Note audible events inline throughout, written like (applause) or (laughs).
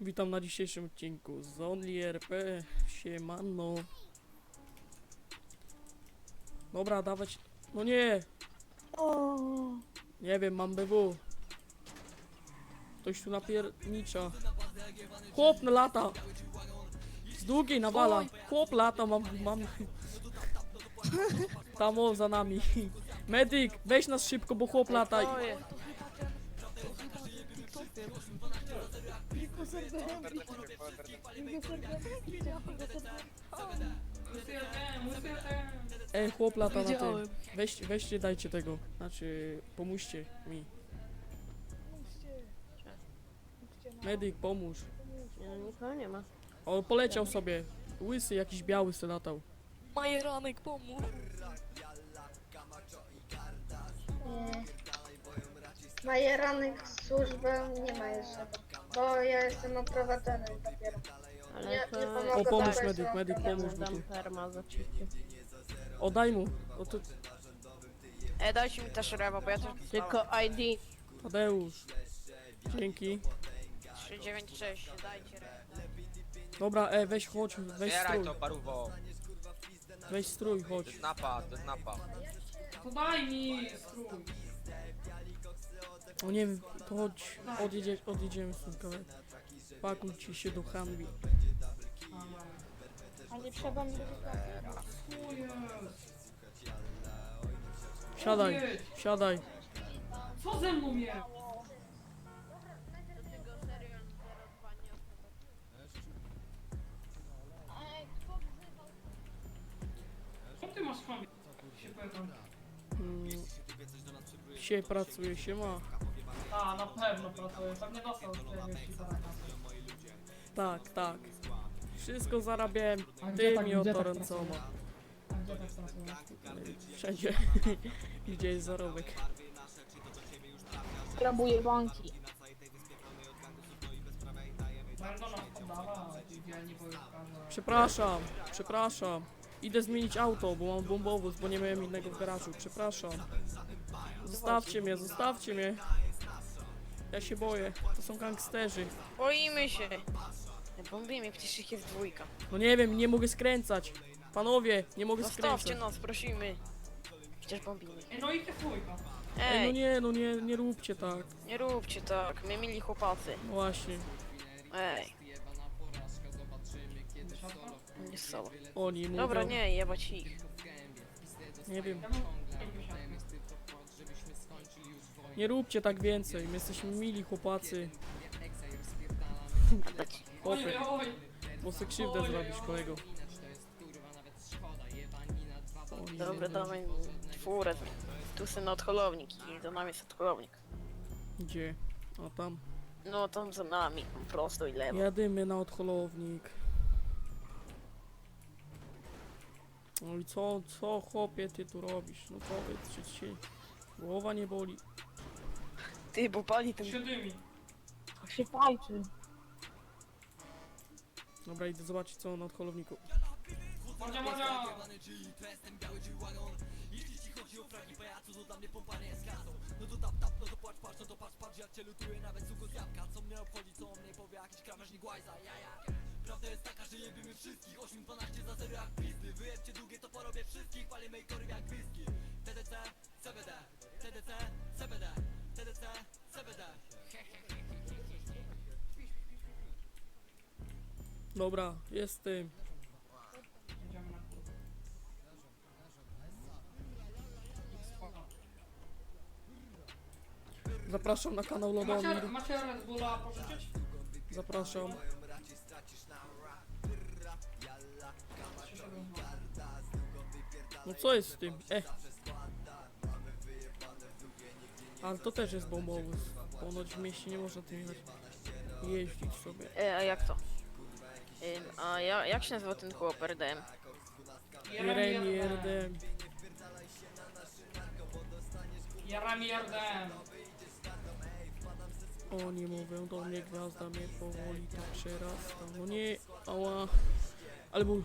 Witam na dzisiejszym odcinku z Only RP. Siemano. Dobra, dawać. No nie! O, Nie wiem, mam BW. Ktoś tu napiernicza. Chłop na lata! Z długiej nawala. Chłop lata, mam, mam. Tam o, za nami. Medyk, weź nas szybko, bo chłop lata. Ej, chłop lata na tym. Widziałem. Weź, weźcie, dajcie tego. Znaczy, pomóżcie mi. Medyk, pomóż. Nie, nikogo nie ma. O, poleciał sobie. Łysy, jakiś biały se latał. Majeranek, pomóż. Nie. Majeranek służbę nie ma jeszcze, bo ja jestem operatorem dopiero. Ale Nie, to... nie pomogę. O, pomóż to medyk, medyk, pomóż mi tu. Dam perma za. O, daj mu. O, to E, dajcie mi też rewa, bo ja też. Tylko ID. Tadeusz. Dzięki. 396, dajcie rewa. Dobra, e, weź chodź, weź Zbieraj strój. to paruwo. Weź strój, To chodź. jest napad, to jest napad. To daj mi strój. O nie wiem, to chodź, odjedzie, odjedziemy stąd kawałek. Pakuj ci się do handli. Ale trzeba mi. Siadaj, siadaj. Co ze mną jest? Co ty masz famie? Się pytam. Mm, Dzisiaj pracuje się ma. A, na pewno pracuje. Pewnie dostał zaraz. Tak, tak. Wszystko zarabiałem A gdzie tak- tymi gdzie tak. A gdzie tak pracuje? Wszędzie. (laughs) Gdzie jest zarobek. Grabuję banki. Bardzo nas. Przepraszam, przepraszam. Idę zmienić auto, bo mam bombowóz, bo nie miałem innego w garażu. Przepraszam. Zostawcie mnie, zostawcie mnie. Ja się boję. To są gangsterzy. Boimy się. Nie bombimy, przecież ich jest dwójka. No nie wiem, nie mogę skręcać. Panowie, nie mogę Zostawcie skręcać. nas, prosimy. Przecież bombimy. No i te dwójka. Ej, no Ej, nie, no nie, nie róbcie tak. nie róbcie tak, my mili chłopacy. No właśnie. Ej. Nie solo. Oni mówią. Dobra, nie, jebać ich. Nie wiem. Ja mam 50. Nie róbcie tak więcej. My jesteśmy mili chłopacy. Oj. bo krzywdę zrobisz, kolego. Dobra, dawaj czwórę. Tu syn odholownik i za nami jest odholownik. Gdzie? A tam. No tam za nami, prosto i lewo. Jadymy na odholownik. No i co, co chłopie ty tu robisz? No powiedz, czy ci się głowa nie boli? Ty, bo pali ten... Siódymi. się fajczy. Dobra, idę zobaczyć co na odholowniku. Mordzia, mordzia. Dobra, jestem. Jedziemy na górę. Spoko. Zapraszam na kanał Macie, macie Red Bulla pożyczyć? Zapraszam. No co jest z tym? E. Ale to też jest bombowóz. Ponoć w mieście nie można tym jechać. jeździć sobie. E, a jak to? Ym, a ja, jak się nazywa ten chłop RDM? Jeremi RDM. Jeremi RDM. Oni mówią do mnie, gwiazda mnie powoli tak przerasta. No nie, ała. Ale był...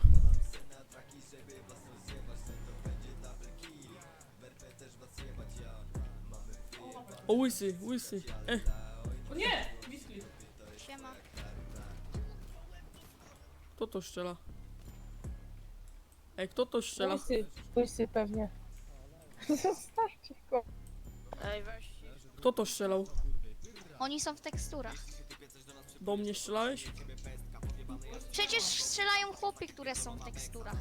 O łysy, łysy. E, O nie! Whisky. Siema. kto to strzela? Ej, kto to strzela? Łysy, łysy pewnie. (laughs) Zostawcie go. Ej, weź. Kto to strzelał? Oni są w teksturach. Do mnie strzelałeś? Przecież strzelają chłopy, które są w teksturach.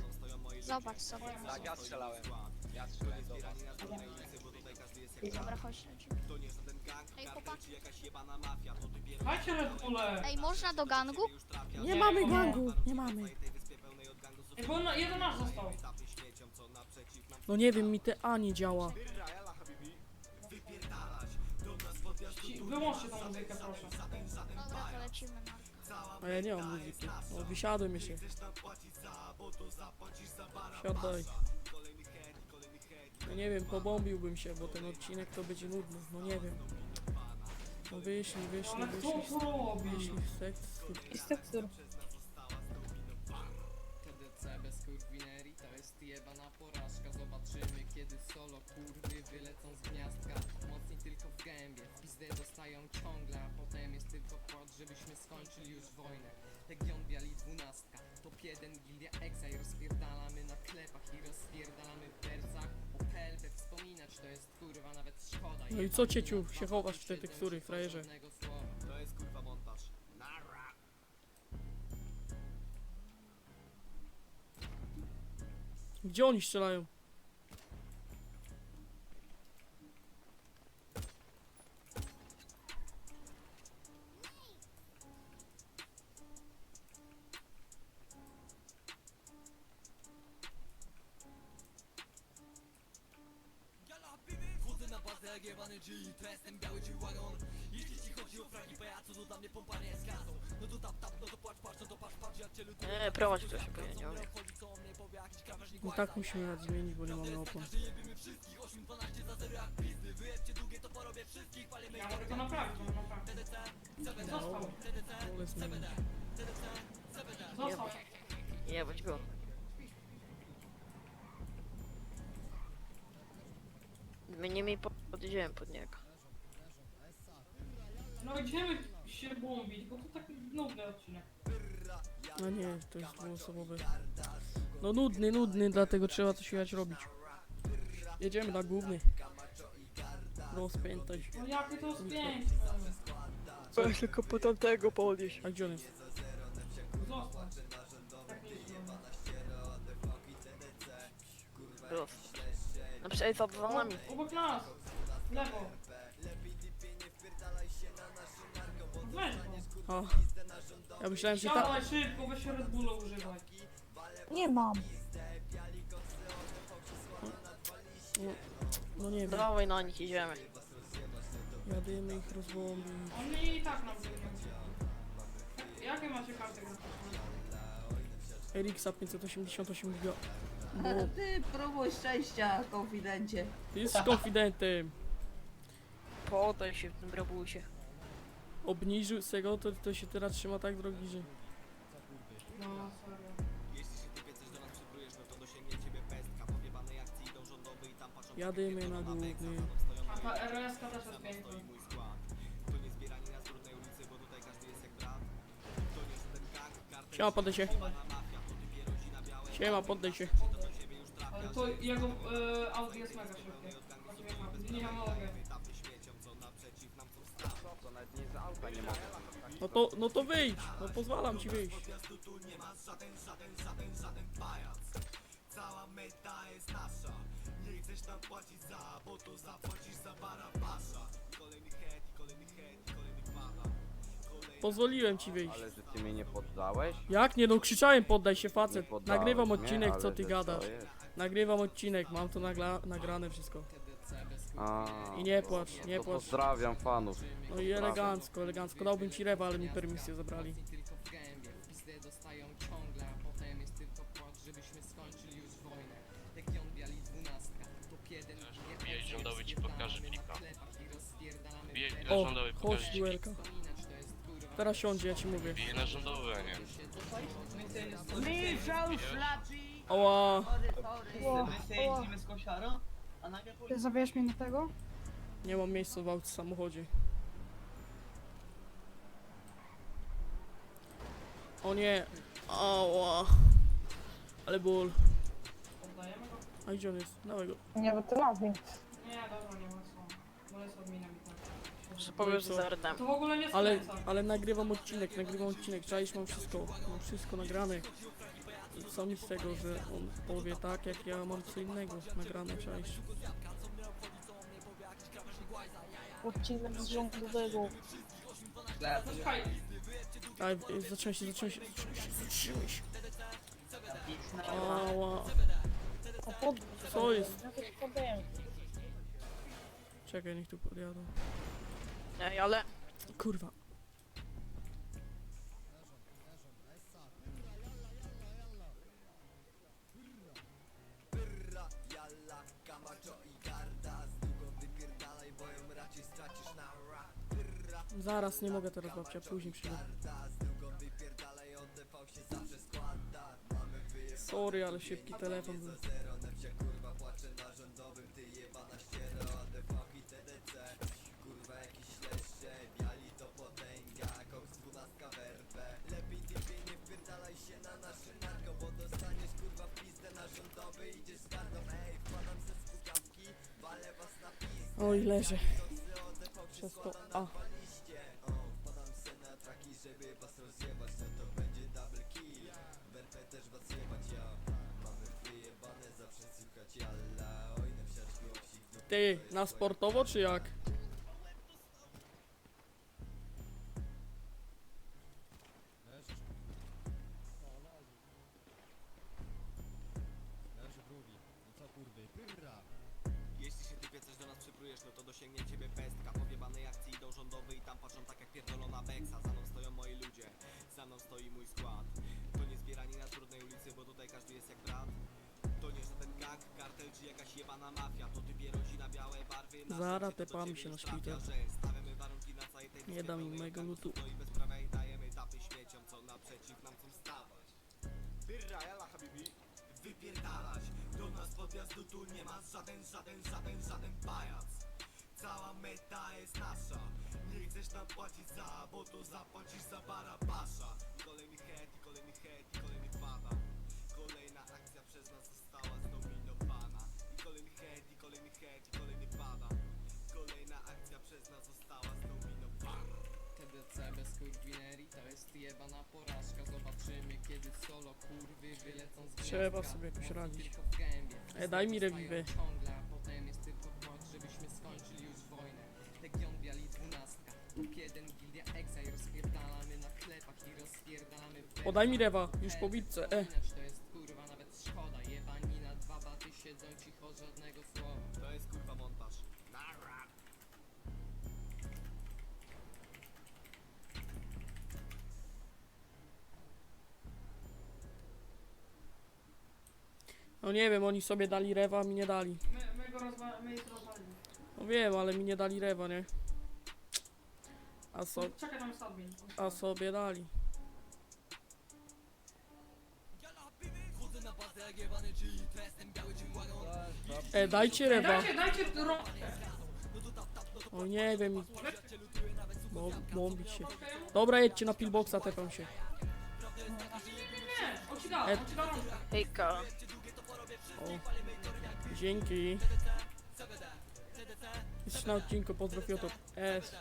Zobacz sobie. Tak, ja strzelałem. Ja strzelałem do was. Dobra, chodź lecimy. Ej, chłopaki. Dajcie Red Bulle. Ej, można do gangu? Nie mamy gangu, nie mamy. Ej, bo na- jeden nasz został. No nie wiem, mi te A nie działa. Ci- Wyłączcie tą muzykę, proszę. Dobra, to lecimy na... A ja nie mam muzyki. O, wysiadłem się. Siadaj. No nie wiem, pobombiłbym się, bo ten odcinek to będzie nudny. No nie wiem. No wyszli, wyszli, Ale kto wyszli. to robi? Wyszli z tekstu. I z tekstur. TDC bez kurwinerii to jest jebana porażka Zobaczymy kiedy solo kurwy wylecą z gniazdka Mocniej tylko w gębie, w pizdę dostają ciągle A potem jest tylko płat, żebyśmy skończyli już wojnę Legion biali dwunastka, top 1 gildia Exa I rozpierdalamy na klepach i rozpierdalamy w Wspominać to jest kurwa nawet szkoda No i co, cieciu, się chowasz w te tekstury, frajerze? To jest kurwa montaż. Nara. Gdzie oni strzelają? Na bazę jak jebany G To jestem biały G-Wagon Jeśli ci chodzi o fragi pajacu To dla mnie pompa nie jest gazą No to tap tap, no to płacz płacz No to patrz patrz jak cię lutuję Nie, prowadź ktoś się powinien, nie umiem. Chodzi co o mnie powie jakiś krawężnik No tak musimy nawet zmienić, bo nie mamy opon. Ja mogę to naprawić, mogę naprawić. Został. Wolę zmienić. Został. Jebać go. My nie mi podjedziemy pod niego. No idziemy się bombić, bo to taki nudny odcinek. No nie, to jest dwuosobowy. No nudny, nudny, dlatego trzeba coś jechać robić. Jedziemy na główny. Rozpętaj. No jakie to jest piękne. Weź tylko po tamtego podjeść. A gdzie on jest? Został. Tak nie jest. No przecież za za nami. Obok nas. W Lewo. Go. A. Ja myślałem, że ta... Siadaj szybko, weź Red Bulla używaj. Nie mam. No nie wiem. Dawaj na nich idziemy. Jadymy ich rozbombić. Oni i tak nam biegną. Jakie macie karty graficzne? Erixa 588 giga. Bo Ty próbuj szczęścia, konfidencie. ty jest konfidentem. Podaj się w tym brabusie. Obniżył z tego, to, to się teraz trzyma tak drogi, że... No. Jeśli się ty coś do nas przybrujesz, no to dosięgnie ciebie pestka. Po wjebanej akcji idą rządowy i tam patrzą Jadymy na główny. A ta RS też jest piękna. mój skład. To nie zbieranie na trudnej ulicy, bo tutaj każdy jest jak brat. To nie żaden gang, kartel, Siema, poddaj się. Siema, poddaj się. Ale to jego e, Audi jest mega szybkie. Nie ma mogę. No to, no to wyjdź. No pozwalam ci wyjść. Pozwoliłem ci wyjść. Ale że ty mnie nie poddałeś? Jak nie no krzyczałem poddaj się Nie facet. poddałeś Nagrywam mnie, odcinek, co ale ty że gadasz. jest. Nagrywam odcinek, mam to nagla nagrane wszystko. A, I nie płacz, nie to płacz. pozdrawiam fanów. No i elegancko, elegancko. Dałbym ci rewa, ale mi permisję zabrali. tylko w gębie, w pizdę dostają ciągle, a potem jest tylko płacz, żebyśmy skończyli już wojnę. Legion biali dwunastka, top 1 Wbijaj rządowy, ci pokażę klika. Wbijaj na O, rządowy, chodź pokażę ci duelka. Teraz siądzie, ja ci mówię. Wbijaj na rządowy, a nie. Michał szlapi! Oła, Wyjedziemy z kosiarą, policja... Zabierz mnie na tego? nie mam miejsca w aucie w samochodzie. O nie, Ała. Ale ból. Oddajemy go? A gdzie on jest? Dawaj go. Nie, bo to lawin. Nie, dobra, nie ma co. Bo jest adminem i tak. Że powiesz, że. To w ogóle nie Ale, skręca. ale nagrywam odcinek, nagrywam odcinek, czaisz, mam wszystko, mam wszystko nagrane. I co mi z tego, że on powie tak, jak ja mam co innego nagrane, czaisz. Odcinek z rządowego. Zaczekaj. Ale y, zatrzymaj się, zatrzymaj się, zatrzymaj się, zatrzymaj się. Ała. A pod... Co jest? Ja. Czekaj, niech tu podjadą. Ej, ale Kurwa. Zaraz, nie mogę teraz babcia, później przyjdę. garda Z długą wypierdalaj, ODV się zawsze składa Mamy wyjebane Ty, na sportowo czy jak? Do nas no to dosięgnie ciebie pestka. Idą rządowy i tam patrzą tak jak pierdolona Za stoją moi ludzie, za stoi mój skład. To nie zbierani na trudnej ulicy, bo tutaj każdy jest jak brat To nie żaden gang, kartel czy jakaś jebana mafia. To typie rodzina, białe barwy na Zara serce, to do tepamy ciebie się na trafia, szpital. że Stawiamy warunki na całej tej Nie dam im mojego lutu. No i bezprawia i dajemy tapy śmieciom, co naprzeciw nam chcą stawać. Birra, jala habibi Wypierdalać. Do nas podjazdu tu nie ma żaden, żaden, żaden, żaden pajac. Cała meta jest nasza. Nie chcesz nam płacić za, bo to zapłacisz za barabasza. I kolejny head, i kolejny head, i kolejny pada TDC bez kurwinerii to jest jebana porażka Zobaczymy kiedy solo kurwy wylecą z Trzeba sobie jakoś radzić. daj mi rewiwy. potem jest tylko płacz, żebyśmy skończyli już wojnę Legion biali dwunastka Top jeden gildia Exa i rozpierdalamy na klepach i rozpierdalamy Podaj mi rewa, już po bitce, e. No nie wiem, oni sobie dali rewa, a mi nie dali. My, my go rozwa my ich rozwalimy. No wiem, ale mi nie dali rewa, nie? A, so, Czekaj, tam jest admin. a sobie dali. E, dajcie Ej, rewa. dajcie, dajcie ro... O nie wiem. Bo, bombić się. Dobra, jedźcie na pillboxa, tepam się. Nie, on ci da, E- on ci da rączkę. hejka. O. Dzięki. Jesteś na odcinku, pozdrow Jotop. S.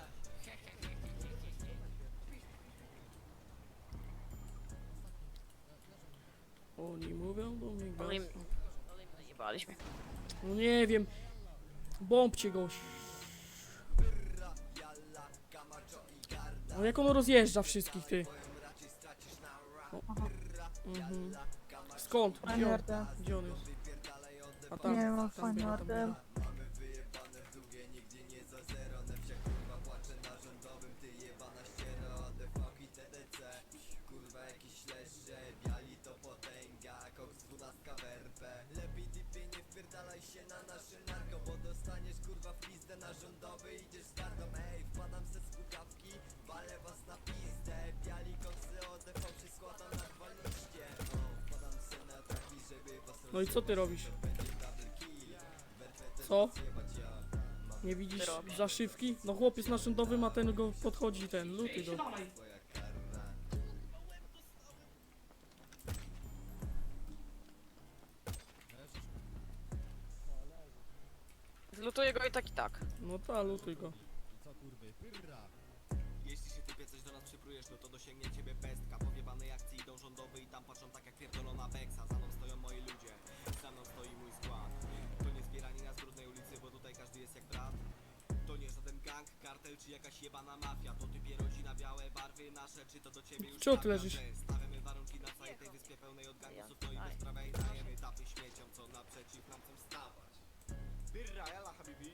Oni mówią do mnie ale im najebaliśmy. No nie wiem. Bombcie goś. No jak on rozjeżdża wszystkich ty? O. Mhm. Skąd? On? Gdzie on jest? A tam, Nie mam tam biega, fajny tam RD. biega. Kurwa jakiś leszcze, biali to potęga Koks dwunastka w RP Lepiej typie nie wpierdalaj się na nasze narko Bo dostaniesz kurwa w pizdę na rządowy Idziesz z gardą, ej, wpadam ze spukawki Walę was na pizdę Biali koksy ODV się składa na dwa liście O, was No i co ty robisz? Co? Nie widzisz zaszywki? No chłopiec na szynowym, a ten go podchodzi ten, luty do... Zlutuję go i tak i tak. No ta, lutuj go. Co kurwy, pyrra! Jeśli się typie coś do nas przyprujesz, no to dosięgnie ciebie pestka akcji idą rządowy i tam patrzą tak jak pierdolona beksa Birra, jala habibi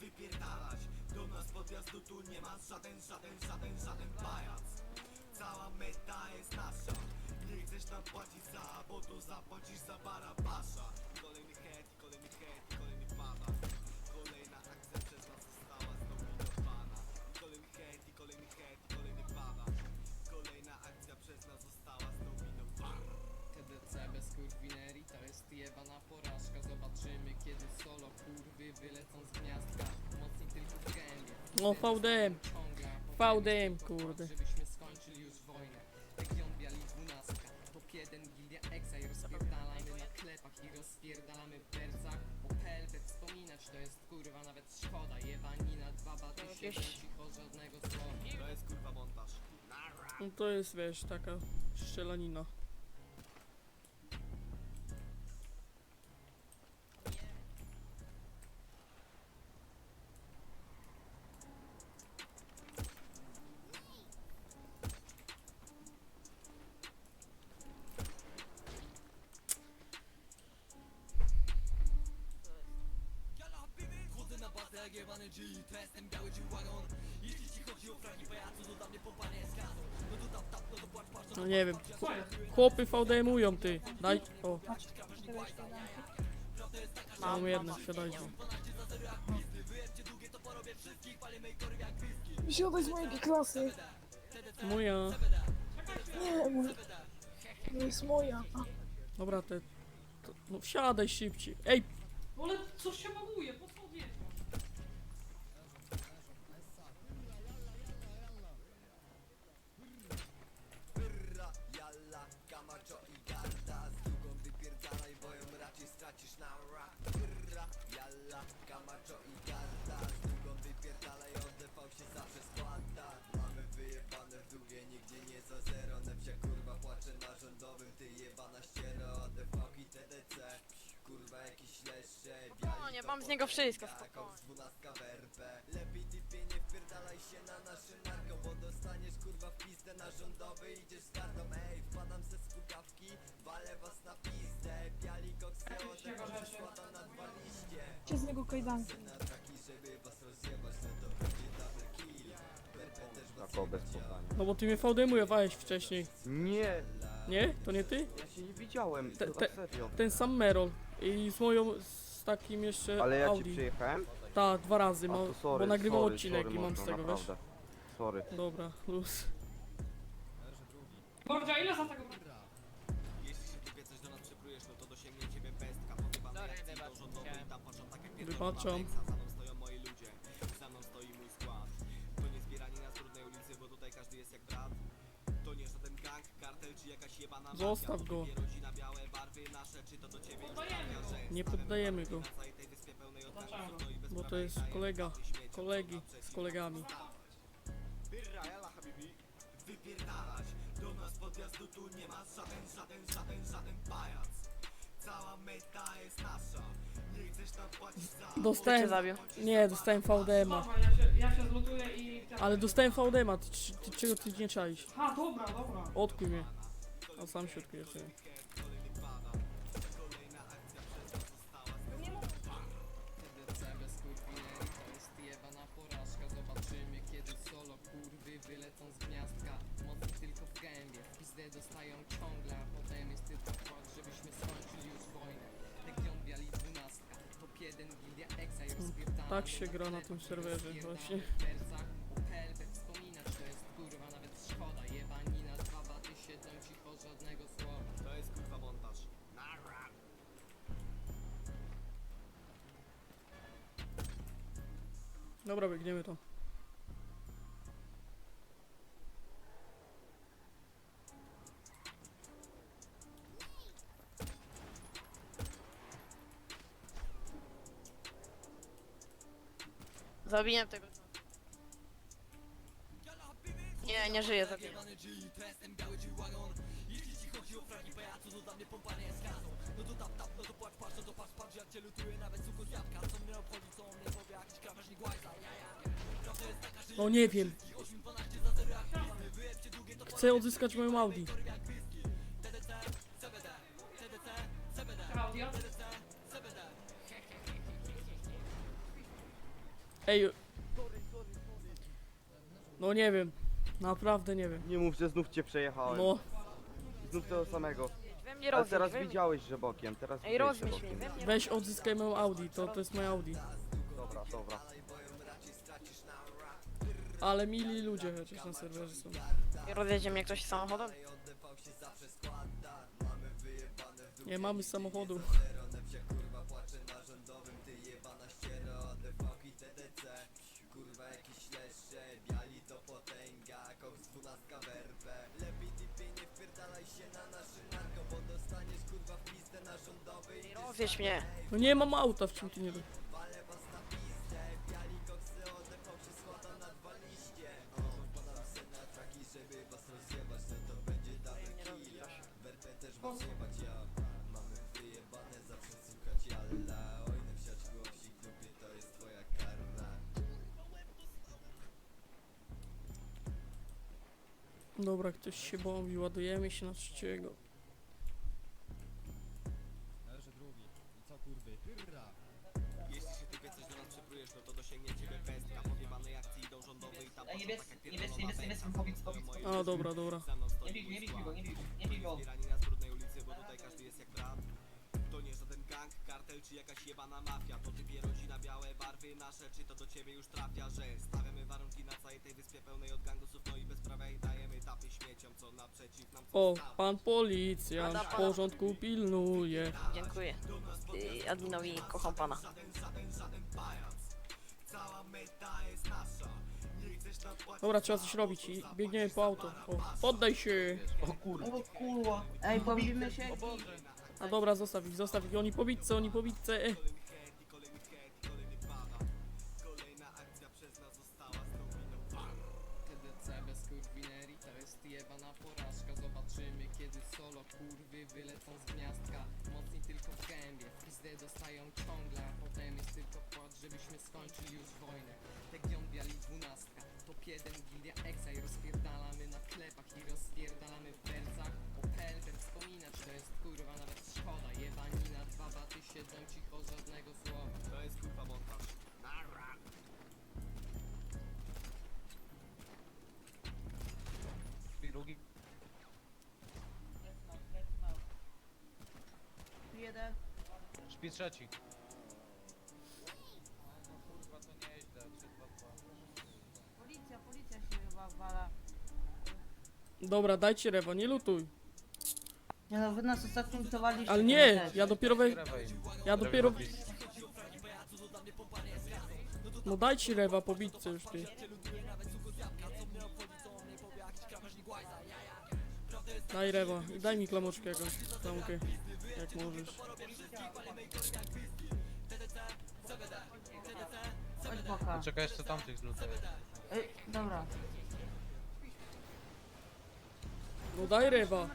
Wypierdalać Do nas podjazdu tu nie ma żaden, żaden, żaden, żaden pajac. Cała meta jest nasza. Nie chcesz nam płacić za, bo to zapłacisz za barabasza. Kolejny head, kolejny head, kurwinerii to jest jebana porażka. Zobaczymy kiedy solo kurwy wylecą z gniazdka. Mocniej tylko w gębie. No VDM. VDM, kurde. Żebyśmy skończyli już wojnę. Legion biali dwunastka. Top 1 Gildia Exa i rozpierdalajmy na klepach I rozpierdalamy w wersach Bo PLP wspominać to jest kurwa nawet szkoda. Jebanina dwa baty siedzą jakieś- cicho żadnego słowa. To jest kurwa montaż. No to jest, wiesz, taka strzelanina. Chłopy VDM-ują, ty. Daj. O, mam jedno, siadajcie. Siadaj z mojej klasy. Moja. Nie, mój... To jest moja. Dobra, te... To, no wsiadaj szybciej. Ej, Ale coś się baguje, po co leszcze, No, nie mam z niego wszystko, Taką spokojnie. z dwunastka w RP Lepiej typie nie wpierdalaj się na nasze narko Bo dostaniesz kurwa w pizdę na rządowy Idziesz z kartą, ej, wpadam ze spukawki Walę was na pizdę Biali koksy przykłada na dwa liście Cię z niego kajdanki. Na taki, żeby was rozjebać No to będzie double kill też was Tako bez podania. no bo ty mnie VDM-ujowałeś wcześniej. Nie! Nie? To nie ty? Ja się nie widziałem, Te- te- serio. Ten sam Merol. I z moją, z takim jeszcze Ale ja ci Audi. przyjechałem? Tak, dwa razy, A mam, to sorry, bo nagrywam sorry, odcinek sorry, i mam z mordo, tego, wiesz? naprawdę. Sorry. Dobra, luz. Mordzia, ile za tego? Jeśli się typie coś do nas przyprujesz No to dosięgnie ciebie pestka akcji idą rządowy I tam patrzą tak jak pierdolona Wybaczam. Za mną stoją moi ludzie Za mną stoi mój skład To nie zbierani na brudnej ulicy Bo tutaj każdy jest jak brat To nie gang, kartel czy jakaś jebana mafia. Zostaw go. typie rodzina, białe barwy nasze Czy to do ciebie już Poddajemy trafia, go. że Nie poddajemy go. no Bo to jest kolega. Kolegi z kolegami. Wypierdalać Do nas podjazdu tu nie ma żaden, żaden, żaden, żaden pajac Cała meta jest nasza Cię Dostałem, zabił. nie, dostałem VDM-a. Dobra, ja się, ja się zlutuję i... Ale dostałem VDM-a, ty, ty, czego ty nie czaisz? Ha, dobra, dobra. Odkuj mnie. A sam się odkuję tak się gra na tym serwerze właśnie. Dobra, biegniemy to. Tego. Nie, nie żyje, zabiję. No nie wiem. Chcę odzyskać moją Audi. Ej. No nie wiem. Naprawdę nie wiem. Nie mów, że znów cię przejechałem. No, Znów tego samego. We mnie Ale teraz we mnie. widziałeś, że bokiem, teraz Ej, widziałeś, że rozmyśl mnie, bokiem. we mnie. weź odzyskaj moją Audi, to, to jest moja Audi. Dobra, dobra. Ale mili ludzie chociaż na serwerze są. Rozjedzie mnie ktoś samochodem? Nie mamy samochodu. Rozjedź mnie. No nie mam auta, w czym ty nie... Dobra, ktoś się bombi, ładujemy się na trzeciego. Ej, niebieski, niebieski, niebieski, niebieski, powiedz, powiedz. A, dobra, dobra. Nie bij, nie bij go, nie bij, nie bij go. Zbierani na brudnej ulicy, bo tutaj każdy jest jak brat To nie żaden gang, kartel czy jakaś jebana mafia To typie rodzina, białe barwy nasze Czy to do ciebie już trafia, że stawiamy warunki na całej tej wyspie Pełnej od gangusów, no i bezprawia I dajemy tapy śmieciom, co naprzeciw nam O, pan policjant w porządku pilnuje. Dziękuję. Y, adminowi kocham pana. Dobra, trzeba coś robić i biegniemy po auto. O, poddaj się! O kurwa. Ej, pobijmy się. A dobra, zostaw ich, zostaw ich. Oni po bitce, oni po bitce. E. TDC bez kurwinerii to jest jebana porażka Zobaczymy kiedy solo kurwy wylecą z gniazdka Mocni tylko w gębie, w pizdę dostają ciągle A potem jest tylko płacz, żebyśmy skończyli już wojnę top 1 Gildia Exa i rozpierdalamy na klepach i rozpierdalamy w belcach Opel, ten wspominać to jest kurwa nawet szkoda Jebanina, dwa baty siedzą cicho, żadnego słowa To jest kurwa montaż Drugi. Jeden. Śpi trzeci. Dobra, dajcie rewa, nie lutuj. Nie no, wy nas ostatnio lutowaliście. Ale nie, ja dopiero we... Ja dopiero... No dajcie rewa po bitce już ty. Daj rewa i daj mi klamoczkę jakąś, klamkę, jak możesz. Chodź boka. Czekaj jeszcze tamtych zlutuje. Ej, dobra. No daj rewa.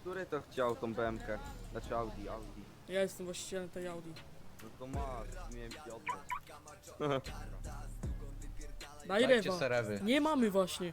Który to chciał tą BMK? Znaczy Audi, Audi. Ja jestem właścicielem tej Audi. No to masz, miałem ci oddać. Daj Dajcie rewa. serewy. Nie mamy właśnie.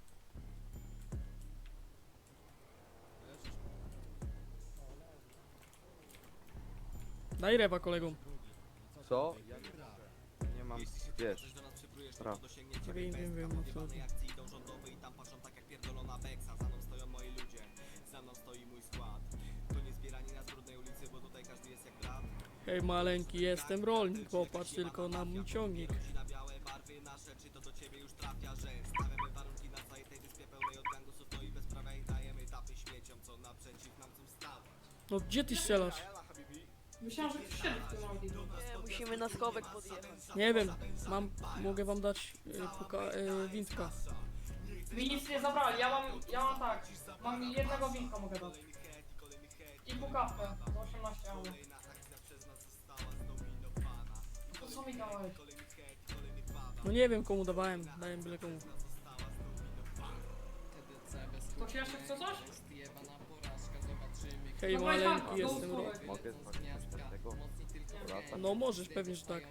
trafia, że stawiamy warunki na całej tej wyspie pełnej od gangusów, no i bezprawia i dajemy tapy śmieciom, co naprzeciw nam chcą stawać No gdzie ty strzelasz? Myślałem, że ktoś siedzi w tym Audi. Nie, musimy na schowek podjechać. Nie wiem, mam, mogę wam dać y, puka, y, windka. Mi nic nie zabrali, ja mam, ja mam tak. Mam jednego winka mogę dać. I pukawkę, za 18 euro. To co mi dałeś? No nie wiem komu dawałem, dałem byle komu. Ktoś jeszcze chce coś? Hej No maleńki, jestem rolnik. schowek. Mogę tego wracać? No możesz, pewnie, że tak.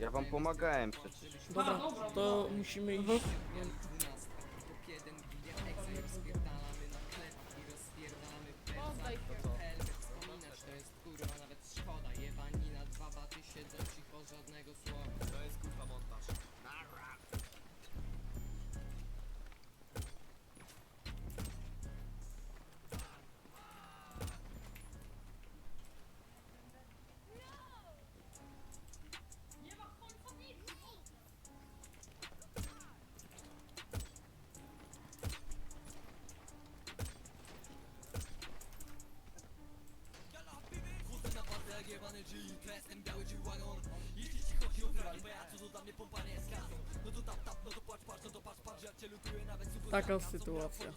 Ja wam pomagałem przecież. Dobra, to musimy iść. Jebany biały G-Wagon Jeśli ci chodzi o fragi pajacu to dla mnie pompa nie jest kasą No to tap tap, no to płacz no to patrz patrz Jak cię lutuję nawet super Taka sytuacja.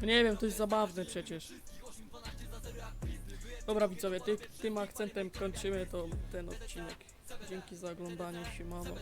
Co nie wiem, to jest zabawne przecież. Dobra widzowie, ty, tym akcentem kończymy to ten odcinek. Dzięki za oglądanie, siemano.